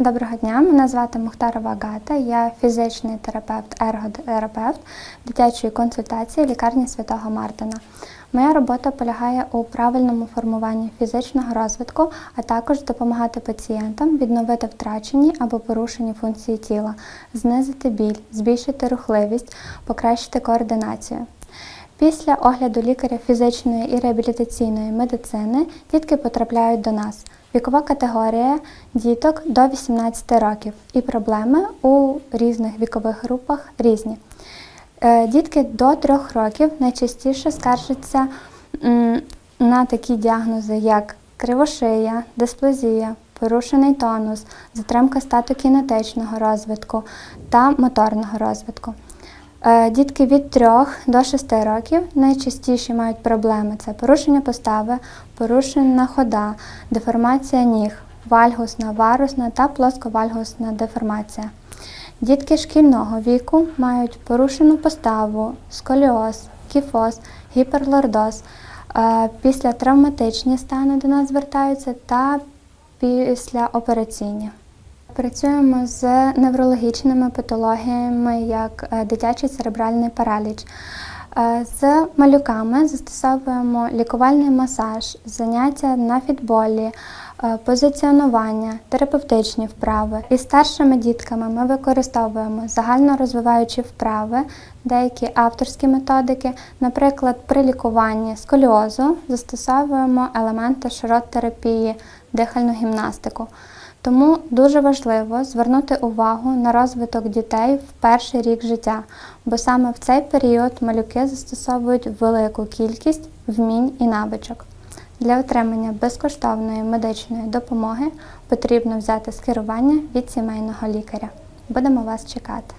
Доброго дня, мене звати Мухтарова Агата. Я фізичний терапевт, ерготерапевт дитячої консультації лікарні Святого Мартина. Моя робота полягає у правильному формуванні фізичного розвитку, а також допомагати пацієнтам відновити втрачені або порушені функції тіла, знизити біль, збільшити рухливість, покращити координацію. Після огляду лікаря фізичної і реабілітаційної медицини дітки потрапляють до нас. Вікова категорія діток до 18 років і проблеми у різних вікових групах різні. Е, Дітки до 3 років найчастіше скаржаться на такі діагнози, як кривошия, дисплазія, порушений тонус, затримка статокінетичного розвитку та моторного розвитку. Е, Дітки від 3 до 6 років найчастіші мають проблеми це порушення постави, порушена хода, деформація ніг, вальгусна, варусна та плосковальгусна деформація. Дітки шкільного віку мають порушену поставу, сколіоз, кіфоз, гіперлордоз. Е, Після травматичні стани до нас звертаються та післяопераційні. Працюємо з неврологічними патологіями, як е, дитячий церебральний параліч. Е, З малюками застосовуємо лікувальний масаж, заняття на фітболі, е, позиціонування, терапевтичні вправи. Із старшими дітками ми використовуємо загально розвиваючі вправи, деякі авторські методики. Наприклад, при лікуванні сколіозу застосовуємо елементи широттерапії, дихальну гімнастику. Тому дуже важливо звернути увагу на розвиток дітей в перший рік життя, бо саме в цей період малюки застосовують велику кількість вмінь і навичок. Для отримання безкоштовної медичної допомоги потрібно взяти скерування від сімейного лікаря. Будемо вас чекати.